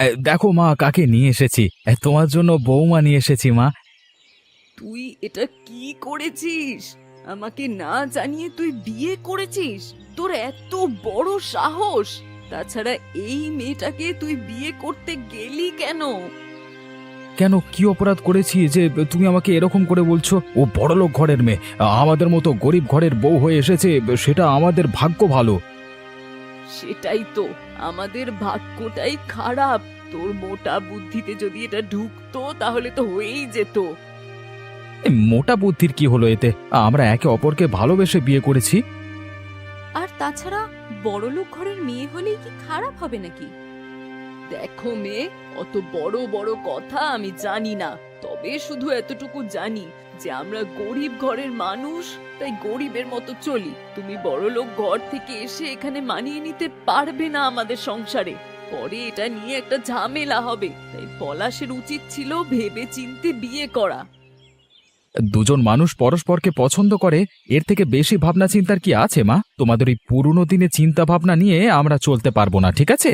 দেখো মা কাকে নিয়ে এসেছি। তোমার জন্য বৌমা নিয়ে এসেছি মা। তুই এটা কি করেছিস? আমাকে না জানিয়ে তুই বিয়ে করেছিস? তোর এত বড় সাহস! তাছাড়া এই মেয়েটাকে তুই বিয়ে করতে গেলি কেন? কেন? কি অপরাধ করেছি যে তুমি আমাকে এরকম করে বলছো? ও বড়লোক ঘরের মেয়ে। আমাদের মতো গরিব ঘরের বউ হয়ে এসেছে সেটা আমাদের ভাগ্য ভালো। সেটাই তো। আমাদের ভাগ্যটাই খারাপ। তোর মোটা বুদ্ধিতে যদি এটা ঢুকতো তাহলে তো হয়েই যেত। মোটা বুদ্ধির কি হলো এতে? আমরা একে অপরকে ভালোবেসে বিয়ে করেছি? আর তাছাড়া বড়লোক ঘরের মেয়ে হলেই কি খারাপ হবে নাকি? দেখো মেয়ে অত বড় বড় কথা আমি জানি না তবে শুধু এতটুকু জানি যে আমরা গরিব ঘরের মানুষ তাই গরিবের মতো চলি। তুমি বড় লোক ঘর থেকে এসে এখানে মানিয়ে নিতে পারবে না আমাদের সংসারে। পরে এটা নিয়ে একটা ঝামেলা হবে তাই পলাশের উচিত ছিল ভেবে চিনতে বিয়ে করা। দুজন মানুষ পরস্পরকে পছন্দ করে এর থেকে বেশি ভাবনা চিন্তার কি আছে মা? তোমাদের ওই পুরনো দিনে চিন্তা ভাবনা নিয়ে আমরা চলতে পারব না ঠিক আছে?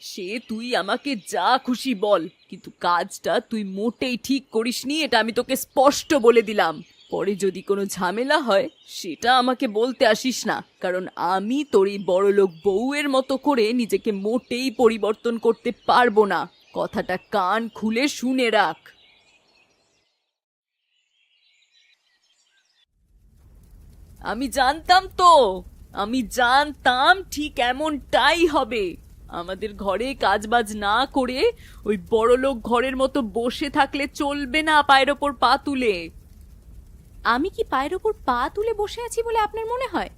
সে তুই আমাকে যা খুশি বল কিন্তু কাজটা তুই মোটেই ঠিক করিসনি এটা আমি তোকে স্পষ্ট বলে দিলাম। পরে যদি কোনো ঝামেলা হয়, সেটা আমাকে বলতে আসিস না। কারণ আমি তোর এই বড়লোক বউয়ের মতো করে নিজেকে মোটেই পরিবর্তন করতে পারব না। কথাটা কান খুলে শুনে রাখ। আমি জানতাম তো। আমি জানতাম ঠিক এমনটাই হবে। আমাদের ঘরে কাজবাজ না করে ওই বড়লোক ঘরের মতো বসে থাকলে চলবে না পায়ের ওপর পা তুলে। আমি কি পায়ের ওপর পা তুলে বসে আছি বলে আপনার মনে হয়?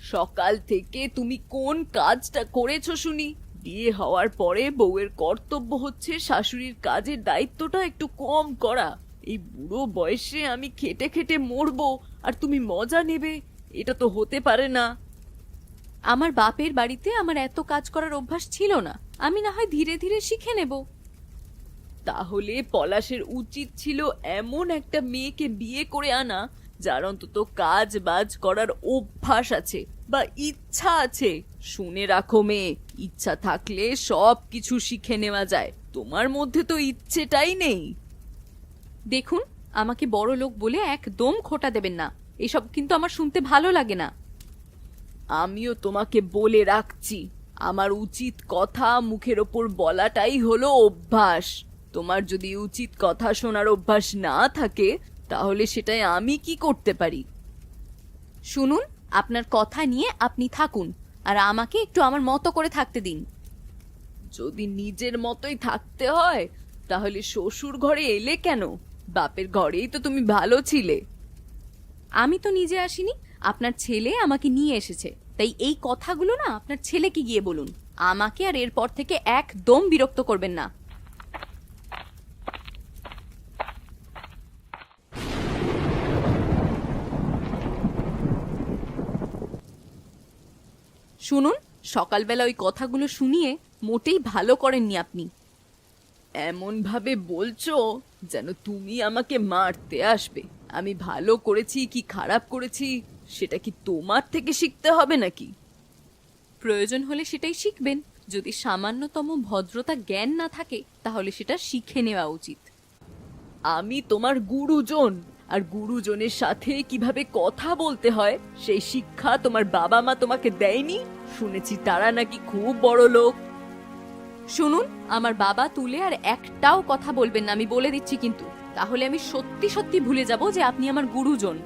সকাল থেকে তুমি কোন কাজটা করেছ শুনি? বিয়ে হওয়ার পরে বউয়ের কর্তব্য হচ্ছে শাশুড়ির কাজের দায়িত্বটা একটু কম করা। এই বুড়ো বয়সে আমি খেটে খেটে মরবো আর তুমি মজা নেবে এটা তো হতে পারে না। আমার বাপের বাড়িতে আমার এত কাজ করার অভ্যাস ছিল না। আমি না হয় ধীরে ধীরে শিখে নেব। তাহলে পলাশের উচিত ছিল এমন একটা মেয়েকে বিয়ে করে আনা যার অন্তত কাজ বাজ করার অভ্যাস আছে বা ইচ্ছা আছে। শুনে রাখো মেয়ে ইচ্ছা থাকলে সব কিছু শিখে নেওয়া যায়। তোমার মধ্যে তো ইচ্ছেটাই নেই। দেখুন আমাকে বড় লোক বলে একদম খোটা দেবেন না। এসব কিন্তু আমার শুনতে ভালো লাগে না। আমিও তোমাকে বলে রাখছি আমার উচিত কথা মুখের ওপর বলাটাই হলো অভ্যাস। তোমার যদি উচিত কথা শোনার অভ্যাস না থাকে, তাহলে সেটাই আমি কি করতে পারি? শুনুন, আপনার কথা নিয়ে আপনি থাকুন, আর আমাকে একটু আমার মতো করে থাকতে দিন। যদি নিজের মতোই থাকতে হয়, তাহলে শ্বশুর ঘরে এলে কেন? বাপের ঘরেই তো তুমি ভালো ছিলে। আমি তো নিজে আসিনি, আপনার ছেলে আমাকে নিয়ে এসেছে। তাই এই কথাগুলো না আপনার ছেলেকে গিয়ে বলুন। আমাকে আর এরপর থেকে একদম বিরক্ত করবেন না। শুনুন, সকালবেলা ওই কথাগুলো শুনিয়ে মোটেই ভালো করেননি আপনি। এমন ভাবে বলছো যেন তুমি আমাকে মারতে আসবে। আমি ভালো করেছি কি খারাপ করেছি সেটা কি তোমার থেকে শিখতে হবে নাকি? প্রয়োজন হলে সেটাই শিখবেন। যদি সামান্যতম ভদ্রতা জ্ঞান না থাকে, তাহলে সেটা শিখে নেওয়া উচিত। আমি তোমার গুরুজন। আর গুরুজনের সাথে কীভাবে কথা বলতে হয় সেই শিক্ষা তোমার বাবা মা তোমাকে দেয়নি? শুনেছি তারা নাকি খুব বড় লোক। শুনুন আমার বাবা তুলে আর একটাও কথা বলবেন না আমি বলে দিচ্ছি কিন্তু। তাহলে আমি সত্যি সত্যি ভুলে যাব যে আপনি আমার গুরুজন।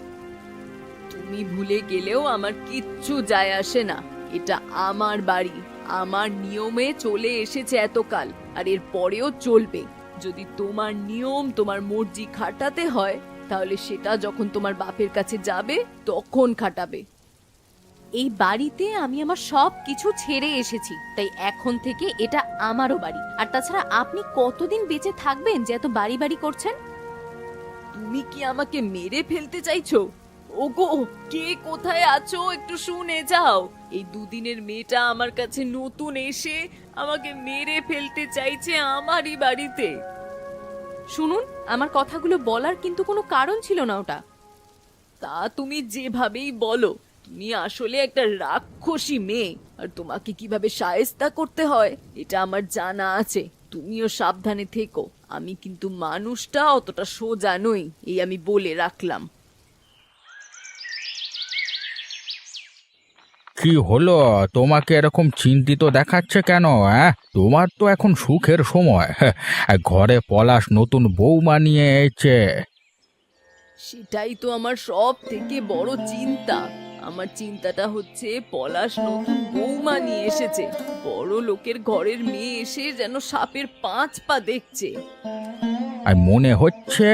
তুমি ভুলে গেলেও আমার কিচ্ছু যায় আসে না। এটা আমার বাড়ি। আমার নিয়মে চলে এসেছে এতকাল আর এর পরেও চলবে। যদি তোমার নিয়ম তোমার মর্জি খাটাতে হয় তাহলে সেটা যখন তোমার বাপের কাছে যাবে, তখন খাটাবে। এই বাড়িতে আমি আমার সব কিছু ছেড়ে এসেছি, তাই এখন থেকে এটা আমারও বাড়ি। আর তাছাড়া আপনি কতদিন বেঁচে থাকবেন যে এত বাড়ি বাড়ি করছেন? তুমি কি আমাকে মেরে ফেলতে চাইছো? ওগো, কে কোথায় আছো একটু শুনে যাও। এই দুদিনের মেয়েটা আমার কাছে নতুন এসে আমাকে মেরে ফেলতে চাইছে আমারই বাড়িতে। শুনুন, আমার কথাগুলো বলার কিন্তু কোনো কারণ ছিল না ওটা। তা তুমি যেভাবেই বলো, তুমি আসলে একটা রাক্ষসী মেয়ে, আর তোমাকে কীভাবে সায়স্তা করতে হয়, এটা আমার জানা আছে। তুমিও সাবধানে থেকো, আমি কিন্তু মানুষটা অতটা সোজা নই, এই আমি বলে রাখলাম। কি হলো? তোমাকে এরকম চিন্তিত দেখাচ্ছে কেন হ্যাঁ তোমার তো এখন সুখের সময়। হ্যাঁ, ঘরে পলাশ নতুন বৌমা নিয়ে এসেছে। সেটাই তো আমার সব থেকে বড় চিন্তা। আমার চিন্তাটা হচ্ছে পলাশ নতুন বৌমা নিয়ে এসেছে। বড় লোকের ঘরের মেয়ে এসে যেন সাপের পাঁচ পা দেখছে। আর মনে হচ্ছে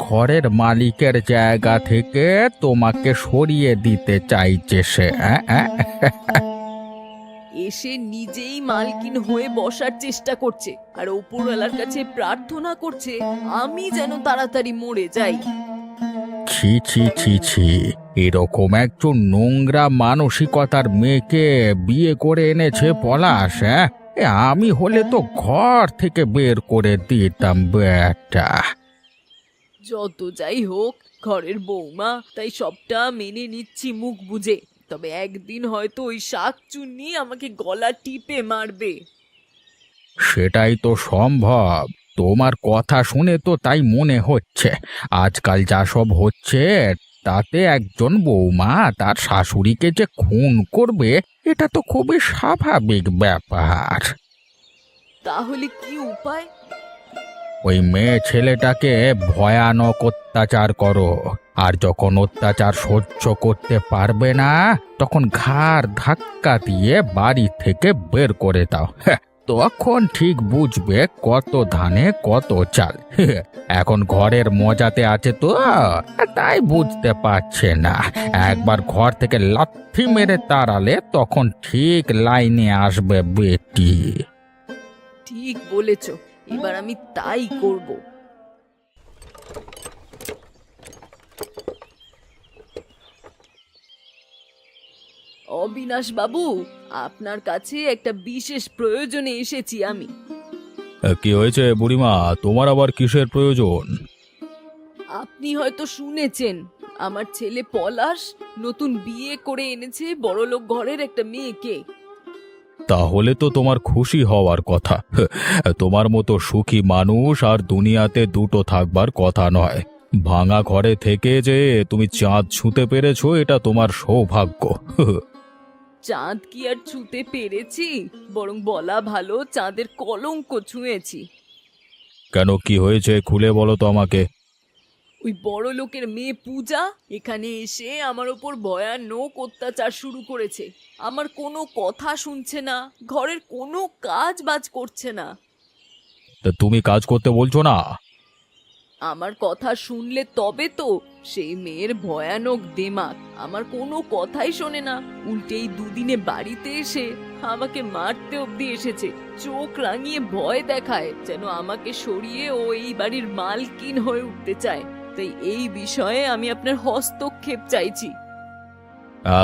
ঘরের মালিকের জায়গা থেকে তোমাকে সরিয়ে দিতে চাইছে সে হ্যাঁ, হ্যাঁ? এসে নিজেই মালকিন হয়ে বসার চেষ্টা করছে আর ওপরওয়ালার কাছে প্রার্থনা করছে আমি যেন তাড়াতাড়ি মরে যাই ছি ছি ছি ছি এরকম একজন নোংরা মানসিকতার মেয়েকে বিয়ে করে এনেছে পলাশ হ্যাঁ এ, আমি হলে তো ঘর থেকে বের করে দিতাম বেটা যত যাই হোক ঘরের বৌমা তাই সবটা মেনে নিচ্ছি মুখ বুঝে তবে একদিন হয়তো ওই শাক চুন্নি আমাকে গলা টিপে মারবে। সেটাই তো সম্ভব। তোমার কথা শুনে তো তাই মনে হচ্ছে। আজকাল যা সব হচ্ছে তাতে একজন বৌমা তার শাশুড়িকে যে খুন করবে এটা তো খুবই স্বাভাবিক ব্যাপার। তাহলে কি উপায়? ওই মেয়ে ছেলেটাকে ভয়ানক অত্যাচার করো আর যখন অত্যাচার সহ্য করতে পারবে না তখন ঘাড় ধাক্কা দিয়ে বাড়ি থেকে বের করে দাও। হ্যাঁ, তখন ঠিক বুঝবে কত ধানে কত চাল। এখন ঘরের মজাতে আছে তো, তাই বুঝতে পারছে না। একবার ঘর থেকে লাথি মেরে তাড়ালে তখন ঠিক লাইনে আসবে বেটি। ঠিক বলেছ, এবার আমি তাই করব। অবিনাশ বাবু আপনার কাছে একটা বিশেষ প্রয়োজনে এসেছি আমি। কি হয়েছে বুড়িমা? তোমার আবার কিসের প্রয়োজন? আপনি হয়তো শুনেছেন আমার ছেলে পলাশ নতুন বিয়ে করে এনেছে বড়লোক ঘরের একটা মেয়েকে। তাহলে তো তোমার খুশি হওয়ার কথা। তোমার মতো সুখী মানুষ আর দুনিয়াতে দুটো থাকবার কথা নয়। ভাঙা ঘরে থেকে যে তুমি চাঁদ ছুঁতে পেরেছ এটা তোমার সৌভাগ্য। চাঁদ কি আর ছুঁতে পেরেছি? বরং বলা ভালো চাঁদের কলঙ্ক ছুঁয়েছি। কেন কি হয়েছে খুলে বলো তো আমাকে। ওই বড় লোকের মেয়ে পূজা এখানে এসে আমার ওপর ভয়ানক অত্যাচার শুরু করেছে। আমার কোনো কথা শুনছে না ঘরের কোনো কাজ বাজ করছে না। তা তুমি কাজ করতে বলছো না? আমার কথা শুনলে তবে তো সেই মেয়ের ভয়ানক দেমাক। আমার কোনো কথাই শোনে না। উল্টেই দুদিনে বাড়িতে এসে আমাকে মারতে অব্দি এসেছে। চোখ রাঙিয়ে ভয় দেখায় যেন আমাকে সরিয়ে ও এই বাড়ির মালকিন হয়ে উঠতে চায়। তাই এই বিষয়ে আমি আপনার হস্তক্ষেপ চাইছি।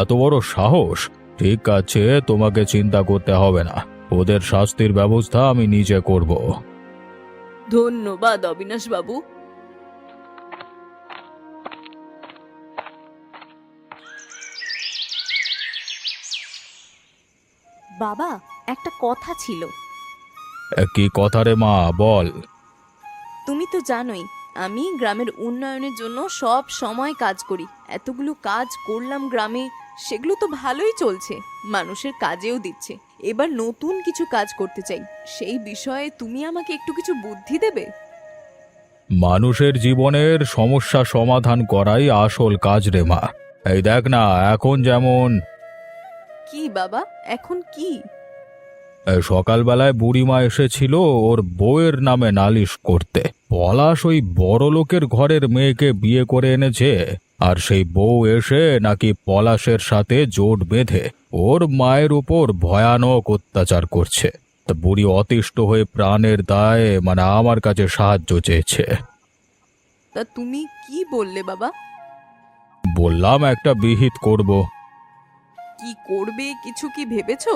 এত বড় সাহস? ঠিক আছে তোমাকে চিন্তা করতে হবে না। ওদের শাস্তির ব্যবস্থা আমি নিজে করব। ধন্যবাদ অবিনাশ বাবু বাবা একটা কথা ছিল। কি কথা রে মা? বল। তুমি তো জানোই আমি গ্রামের উন্নয়নের জন্য সব সময় কাজ করি। এতগুলো কাজ করলাম গ্রামে সেগুলো তো ভালোই চলছে মানুষের কাজেও দিচ্ছে। এবার নতুন কিছু কাজ করতে চাই সেই বিষয়ে তুমি আমাকে একটু কিছু বুদ্ধি দেবে? মানুষের জীবনের সমস্যা সমাধান করাই আসল কাজ রে মা। এই দেখ না এখন যেমন কি বাবা? এখন কি? সকালবেলায় বুড়িমা এসেছিল ওর বউয়ের নামে নালিশ করতে। পলাশ ওই বড় লোকের ঘরের মেয়েকে বিয়ে করে এনেছে আর সেই বউ এসে নাকি পলাশের সাথে জোট বেঁধে ওর মায়ের উপর ভয়ানক অত্যাচার করছে। তা বুড়ি অতিষ্ঠ হয়ে প্রাণের দায়ে মানে আমার কাছে সাহায্য চেয়েছে। তা তুমি কি বললে বাবা? বললাম একটা বিহিত করব। কি করবে কিছু কি ভেবেছো?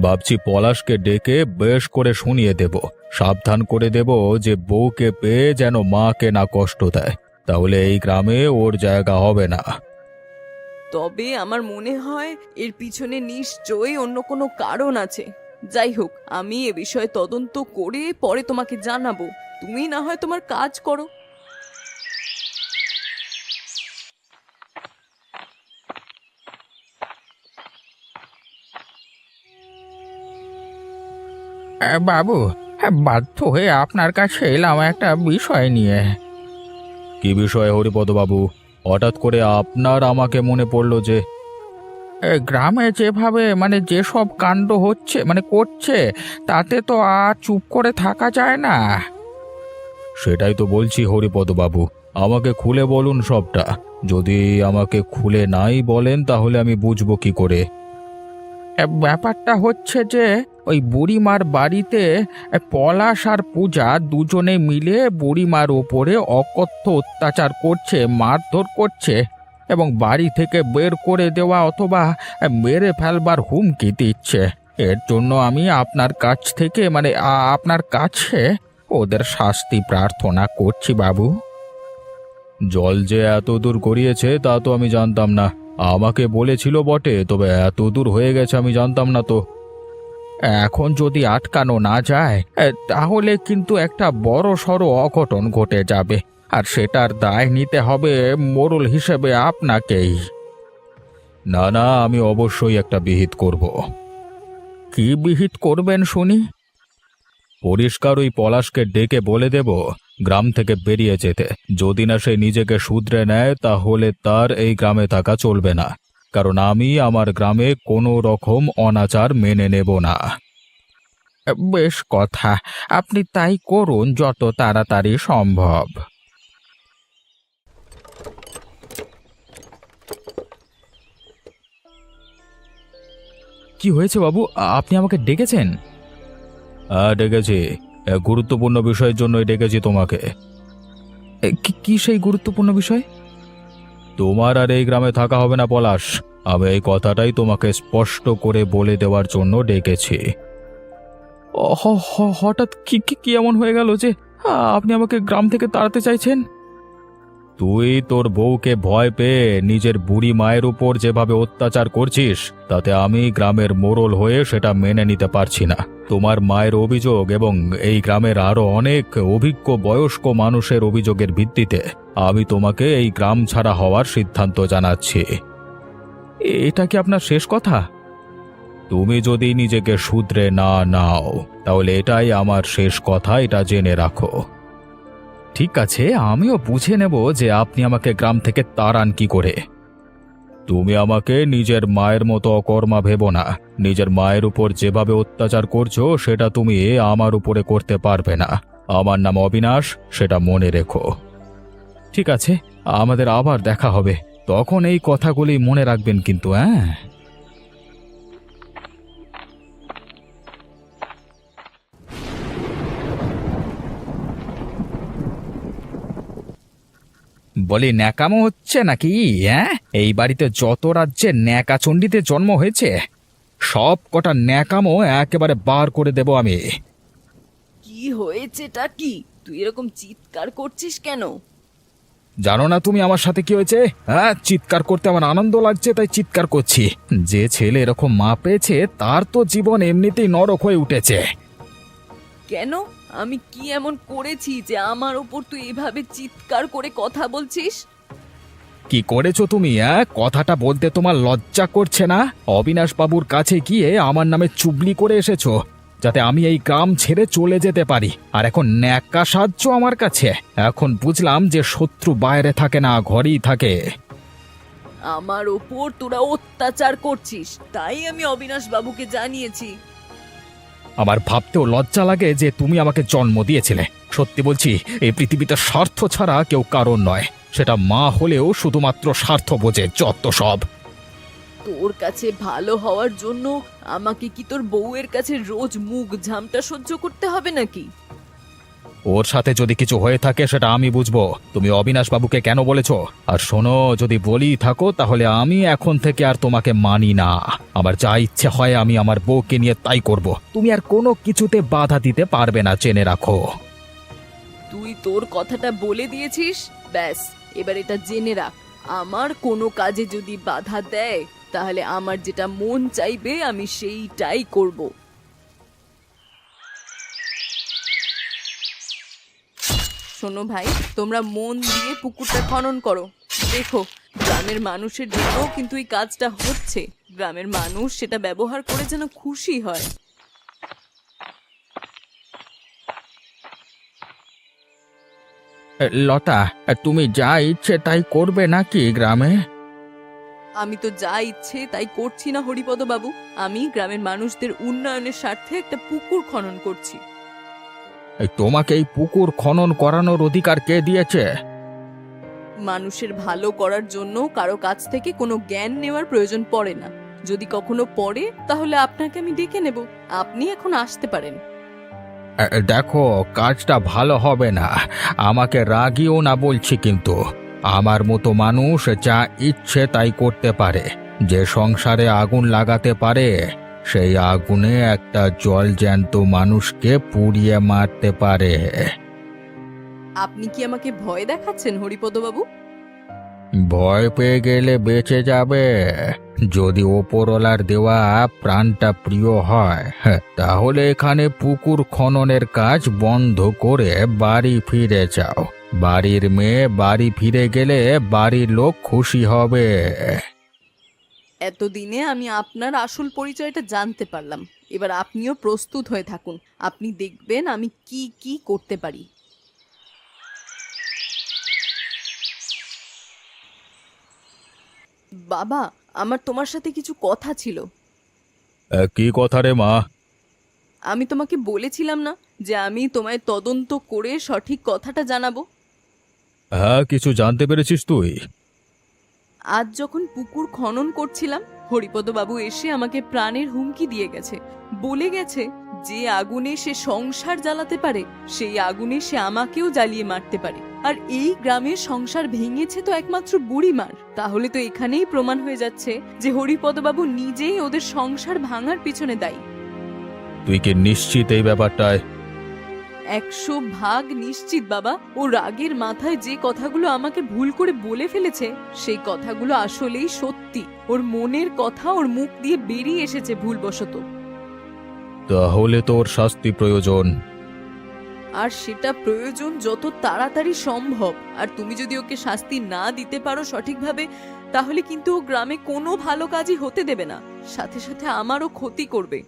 ভাবছি পলাশকে ডেকে বেশ করে শুনিয়ে দেব। সাবধান করে দেব যে বউকে পেয়ে যেন মাকে না কষ্ট দেয়। তাহলে এই গ্রামে ওর জায়গা হবে না। তবে আমার মনে হয় এর পিছনে নিশ্চয়ই অন্য কোনো কারণ আছে। যাই হোক আমি এ বিষয়ে তদন্ত করে পরে তোমাকে জানাব। তুমি না হয় তোমার কাজ করো। বাবু বাধ্য হয়ে আপনার কাছে এলাম একটা বিষয় নিয়ে। কি বিষয় হরিপদ বাবু হঠাৎ করে আপনার আমাকে মনে পড়ল যে এ, গ্রামে যেভাবে মানে যেসব কাণ্ড হচ্ছে মানে করছে তাতে তো আর চুপ করে থাকা যায় না। সেটাই তো বলছি হরিপদ বাবু আমাকে খুলে বলুন সবটা। যদি আমাকে খুলে নাই বলেন তাহলে আমি বুঝব কি করে। ব্যাপারটা হচ্ছে যে ওই বুড়িমার বাড়িতে পলাশ আর পূজা দুজনে মিলে বুড়িমার ওপরে অকথ্য অত্যাচার করছে, মারধর করছে এবং বাড়ি থেকে বের করে দেওয়া অথবা মেরে ফেলবার হুমকি দিচ্ছে। এর জন্য আমি আপনার কাছ থেকে মানে আপনার কাছে ওদের শাস্তি প্রার্থনা করছি বাবু। জল যে এত দূর গড়িয়েছে তা তো আমি জানতাম না। আমাকে বলেছিল বটে, তবে এত দূর হয়ে গেছে আমি জানতাম না তো। এখন যদি আটকানো না যায় তাহলে কিন্তু একটা বড় সড়ো অঘটন ঘটে যাবে, আর সেটার দায় নিতে হবে মোড়ল হিসেবে আপনাকেই। না না, আমি অবশ্যই একটা বিহিত করব। কি বিহিত করবেন শুনি? পরিষ্কার ওই পলাশকে ডেকে বলে দেব, গ্রাম থেকে বেরিয়ে যেতে। যদি না সে নিজেকে শুধরে নেয়, তাহলে তার এই গ্রামে থাকা চলবে না। কারণ আমি আমার গ্রামে কোনো রকম অনাচার মেনে নেব না। বেশ কথা। আপনি তাই করুন যত তাড়াতাড়ি সম্ভব। কি হয়েছে বাবু? আপনি আমাকে ডেকেছেন? ডেকেছি। গুরুত্বপূর্ণ বিষয়ের জন্যই ডেকেছি তোমাকে। কি সেই গুরুত্বপূর্ণ বিষয়? তোমার আর এই গ্রামে থাকা হবে না, পলাশ। আমি এই কথাটাই তোমাকে স্পষ্ট করে বলে দেওয়ার জন্য ডেকেছি। হঠাৎ কি কি এমন হয়ে গেল যে আপনি আমাকে গ্রাম থেকে তাড়াতে চাইছেন? তুই তোর বউকে ভয় পেয়ে নিজের বুড়ি মায়ের উপর যেভাবে অত্যাচার করছিস, তাতে আমি গ্রামের মোড়ল হয়ে সেটা মেনে নিতে পারছি না। তোমার মায়ের অভিযোগ এবং এই গ্রামের আরও অনেক অভিজ্ঞ বয়স্ক মানুষের অভিযোগের ভিত্তিতে আমি তোমাকে এই গ্রাম ছাড়া হওয়ার সিদ্ধান্ত জানাচ্ছি। এটা কি আপনার শেষ কথা? তুমি যদি নিজেকে শুধরে না নাও, তাহলে এটাই আমার শেষ কথা, এটা জেনে রাখো। ঠিক আছে, আমিও বুঝে নেব যে আপনি আমাকে গ্রাম থেকে তাড়ান কি করে। তুমি আমাকে নিজের মায়ের মতো অকর্মা ভেবো না। নিজের মায়ের উপর যেভাবে অত্যাচার করছ, সেটা তুমি আমার উপরে করতে পারবে না। আমার নাম অবিনাশ, সেটা মনে রেখো। ঠিক আছে, আমাদের আবার দেখা হবে। তখন এই কথাগুলি মনে রাখবেন কিন্তু হ্যাঁ বলি ন্যাকামো হচ্ছে নাকি? হ্যাঁ? এই বাড়িতে যত রাজ্যে ন্যাকাচণ্ডীতে জন্ম হয়েছে সব কটা ন্যাকামো একেবারে বার করে দেব আমি। কি হয়েছেটা কি? তুই এরকম চিৎকার করছিস কেন? জানো না তুমি আমার সাথে কি হয়েছে? হ্যাঁ চিৎকার করতে আমার আনন্দ লাগছে তাই চিৎকার করছি। যে ছেলে এরকম মা পেয়েছে তার তো জীবন এমনিতেই নরক হয়ে উঠেছে। কেন? আমি কি এমন করেছি যে আমার ওপর তুই এভাবে চিৎকার করে কথা বলছিস? কি করেছ তুমি হ্যাঁ কথাটা বলতে তোমার লজ্জা করছে না? অবিনাশ বাবুর কাছে গিয়ে আমার নামে চুবলি করে এসেছ যাতে আমি এই গ্রাম ছেড়ে চলে যেতে পারি। আর এখন ন্যাকা সাহায্য আমার কাছে। এখন বুঝলাম যে শত্রু বাইরে থাকে না ঘরেই থাকে। আমার ওপর তোরা অত্যাচার করছিস তাই আমি অবিনাশ বাবুকে জানিয়েছি। আমার ভাবতেও লজ্জা লাগে যে তুমি আমাকে জন্ম দিয়েছিলে। সত্যি বলছি, এই পৃথিবীতে স্বার্থ ছাড়া কেউ কারণ নয়। সেটা মা হলেও শুধুমাত্র স্বার্থ বোঝে, যত সব। তোর কাছে ভালো হওয়ার জন্য আমাকে কি তোর বউয়ের কাছে রোজ মুখ ঝামটা সহ্য করতে হবে নাকি? ওর সাথে যদি কিছু হয়ে থাকে, সেটা আমি বুঝব। তুমি অবিনাশ বাবুকে কেন বলেছ? আর শোনো, যদি বলি থাকো, তাহলে আমি এখন থেকে আর তোমাকে মানি না। আমার যা ইচ্ছে হয়, আমি আমার বউকে নিয়ে তাই করব। তুমি আর কোনো কিছুতে বাধা দিতে পারবে না, জেনে রাখো। তুই তোর কথাটা বলে দিয়েছিস? ব্যাস, এবার এটা জেনে রাখ। আমার কোনো কাজে যদি বাধা দেয়, তাহলে আমার যেটা মন চাইবে, আমি সেইটাই করব। শোনো ভাই তোমরা মন দিয়ে পুকুরটা খনন করো। দেখো গ্রামের মানুষের জন্য কিন্তু এই কাজটা হচ্ছে। গ্রামের মানুষ সেটা ব্যবহার করে যেন খুশি হয়। লতা তুমি যা ইচ্ছে তাই করবে নাকি গ্রামে? আমি তো যা ইচ্ছে তাই করছি না হরিপদ বাবু আমি গ্রামের মানুষদের উন্নয়নের স্বার্থে একটা পুকুর খনন করছি। এই তোমাকে এই পুকুর খনন করানোর অধিকার কে দিয়েছে? মানুষের ভালো করার জন্য কারও কাছ থেকে কোনো জ্ঞান নেওয়ার প্রয়োজন পড়ে না। যদি কখনো পড়ে তাহলে আপনাকে আমি ডেকে নেব। আপনি এখন আসতে পারেন। এ, দেখো কাজটা ভালো হবে না। আমাকে রাগিও না বলছি কিন্তু। আমার মতো মানুষ যা ইচ্ছে তাই করতে পারে। যে সংসারে আগুন লাগাতে পারে সেই আগুনে একটা জল জ্যান্ত মানুষকে পুড়িয়ে মারতে পারে। আপনি কি আমাকে ভয় দেখাচ্ছেন হরিপদ বাবু ভয় পেয়ে গেলে বেঁচে যাবে। যদি ওপরওয়ালার দেওয়া প্রাণটা প্রিয় হয় হ্যাঁ, তাহলে এখানে পুকুর খননের কাজ বন্ধ করে বাড়ি ফিরে যাও। বাড়ির মেয়ে বাড়ি ফিরে গেলে বাড়ির লোক খুশি হবে। এতদিনে আমি আপনার আসল পরিচয়টা জানতে পারলাম। এবার আপনিও প্রস্তুত হয়ে থাকুন। আপনি দেখবেন আমি কি কি করতে পারি। বাবা আমার তোমার সাথে কিছু কথা ছিল। কি কথা রে মা? আমি তোমাকে বলেছিলাম না যে আমি তোমায় তদন্ত করে সঠিক কথাটা জানাব? হ্যাঁ কিছু জানতে পেরেছিস তুই। আজ যখন পুকুর খনন করছিলাম হরিপদ বাবু এসে আমাকে প্রাণের হুমকি দিয়ে গেছে। বলে গেছে, যে আগুনে সে সংসার জ্বালাতে পারে, সেই আগুনে সে আমাকেও জ্বালিয়ে মারতে পারে। আর এই গ্রামের সংসার ভেঙেছে তো একমাত্র বুড়িমার। তাহলে তো এখানেই প্রমাণ হয়ে যাচ্ছে যে হরিপদ বাবু নিজেই ওদের সংসার ভাঙার পিছনে দায়ী। তুই কি নিশ্চিত এই ব্যাপারটায় একশো ভাগ নিশ্চিত বাবা। ও রাগের মাথায় যে কথাগুলো আমাকে ভুল করে বলে ফেলেছে সেই কথাগুলো আসলেই সত্যি। ওর মনের কথা ওর মুখ দিয়ে বেরিয়ে এসেছে ভুলবশত। তাহলে তোর শাস্তি প্রয়োজন। আর সেটা প্রয়োজন যত তাড়াতাড়ি সম্ভব। আর তুমি যদি ওকে শাস্তি না দিতে পারো সঠিকভাবে তাহলে কিন্তু ও গ্রামে কোনো ভালো কাজই হতে দেবে না। সাথে সাথে আমারও ক্ষতি করবে।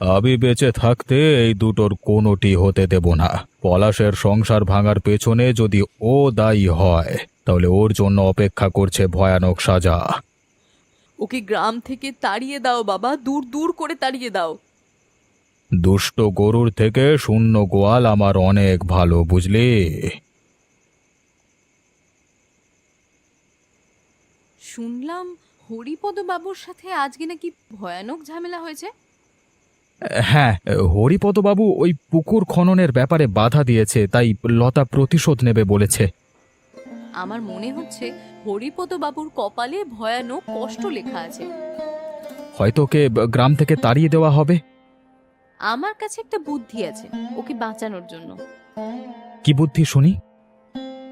আমি বেঁচে থাকতে এই দুটোর কোনোটি হতে দেব না। পলাশের সংসার ভাঙার পেছনে যদি ও দায়ী হয় তাহলে ওর জন্য অপেক্ষা করছে ভয়ানক সাজা। ওকে গ্রাম থেকে তাড়িয়ে দাও বাবা দূর দূর করে তাড়িয়ে দাও। দুষ্ট গরুর থেকে শূন্য গোয়াল আমার অনেক ভালো বুঝলি? শুনলাম হরিপদ বাবুর সাথে আজকে নাকি ভয়ানক ঝামেলা হয়েছে। হ্যাঁ হরিপদবাবু ওই পুকুর খননের ব্যাপারে বাধা দিয়েছে তাই লতা প্রতিশোধ নেবে বলেছে। আমার মনে হচ্ছে হরিপদ বাবুর কপালে ভয়ানক কষ্ট লেখা আছে। হয়তো ওকে গ্রাম থেকে তাড়িয়ে দেওয়া হবে? আমার কাছে একটা বুদ্ধি আছে ওকে বাঁচানোর জন্য। কি বুদ্ধি শুনি?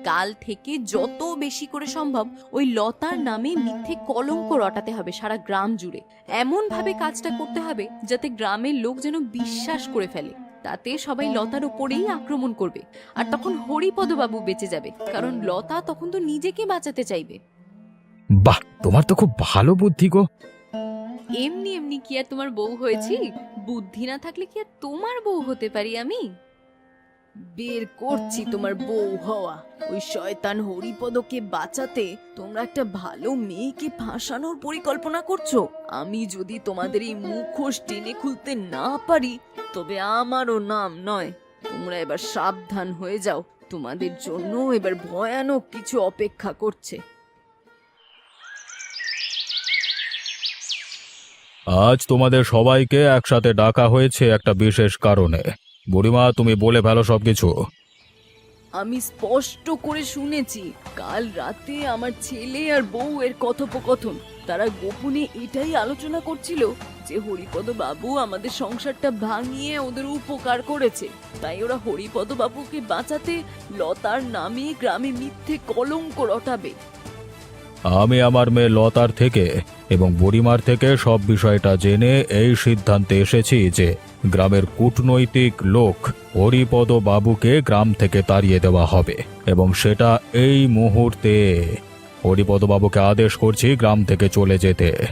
কাল থেকে যত বেশি করে সম্ভব ওই লতার নামে মিথ্যে কলঙ্ক রটাতে হবে সারা গ্রাম জুড়ে। এমন ভাবে কাজটা করতে হবে যাতে গ্রামের লোক যেন বিশ্বাস করে ফেলে। তাতে সবাই লতার উপরেই আক্রমণ করবে। আর তখন হরিপদ বাবু বেঁচে যাবে কারণ লতা তখন তো নিজেকে বাঁচাতে চাইবে। বাহ তোমার তো খুব ভালো বুদ্ধি গো। এমনি এমনি কি আর তোমার বউ হয়েছি? বুদ্ধি না থাকলে কি আর তোমার বউ হতে পারি আমি? বের করছি তোমার বউ হওয়া। ওই শয়তান হরিপদকে বাঁচাতে তোমরা একটা ভালো মেয়েকে ফাঁসানোর পরিকল্পনা করছ। আমি যদি তোমাদের এই মুখোশ টেনে খুলতে না পারি, তবে আমারও নাম নয়। তোমরা এবার সাবধান হয়ে যাও। তোমাদের জন্য এবার ভয়ানক কিছু অপেক্ষা করছে। আজ তোমাদের সবাইকে একসাথে ডাকা হয়েছে একটা বিশেষ কারণে। বুড়িমা, তুমি বলে ফেলো সবকিছু। আমি স্পষ্ট করে শুনেছি, কাল রাতে আমার ছেলে আর বউ এর কথোপকথন। তারা গোপনে এটাই আলোচনা করছিল যে হরিপদ বাবু আমাদের সংসারটা ভাঙিয়ে ওদের উপকার করেছে। তাই ওরা হরিপদ বাবুকে বাঁচাতে লতার নামে গ্রামে মিথ্যে কলঙ্ক রটাবে। আমি আমার মেয়ে লতার থেকে এবং বুড়িমার থেকে সব বিষয়টা জেনে এই সিদ্ধান্তে এসেছি যে গ্রামের কূটনৈতিক লোক হরিপদ বাবুকে গ্রাম থেকে তাড়িয়ে দেওয়া হবে এবং সেটা এই মুহূর্তে। হরিপদ বাবুকে আদেশ করছি গ্রাম থেকে চলে যেতে।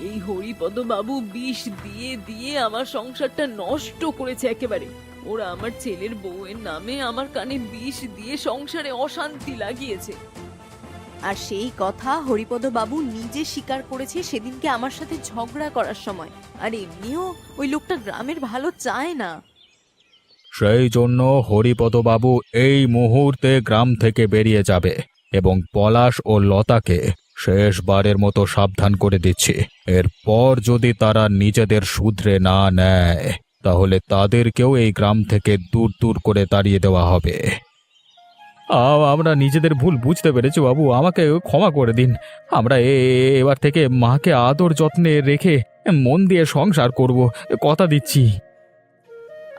এই হরিপদ বাবু বিষ দিয়ে দিয়ে আমার সংসারটা নষ্ট করেছে একেবারে। ওরা আমার ছেলের বউয়ের নামে আমার কানে বিষ দিয়ে সংসারে অশান্তি লাগিয়েছে। আর সেই কথা হরিপদ বাবু নিজে স্বীকার করেছে সেদিনকে আমার সাথে ঝগড়া করার সময়। আর এমনিও ওই লোকটা গ্রামের ভালো চায় না। সেই জন্য হরিপদবাবু এই মুহূর্তে গ্রাম থেকে বেরিয়ে যাবে এবং পলাশ ও লতাকে শেষবারের মতো সাবধান করে দিচ্ছি। এরপর যদি তারা নিজেদের শুধরে না নেয়, তাহলে তাদেরকেও এই গ্রাম থেকে দূর দূর করে তাড়িয়ে দেওয়া হবে। আমরা নিজেদের ভুল বুঝতে পেরেছি বাবু, আমাকে ক্ষমা করে দিন। আমরা এ- এবার থেকে মাকে আদর যত্নে রেখে মন দিয়ে সংসার করব, কথা দিচ্ছি।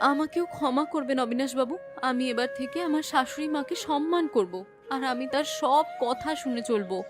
আমাকেও ক্ষমা করবেন অবিনাশ বাবু, আমি এবার থেকে আমার শাশুড়ি মাকে সম্মান করব, আর আমি তার সব কথা শুনে চলবো।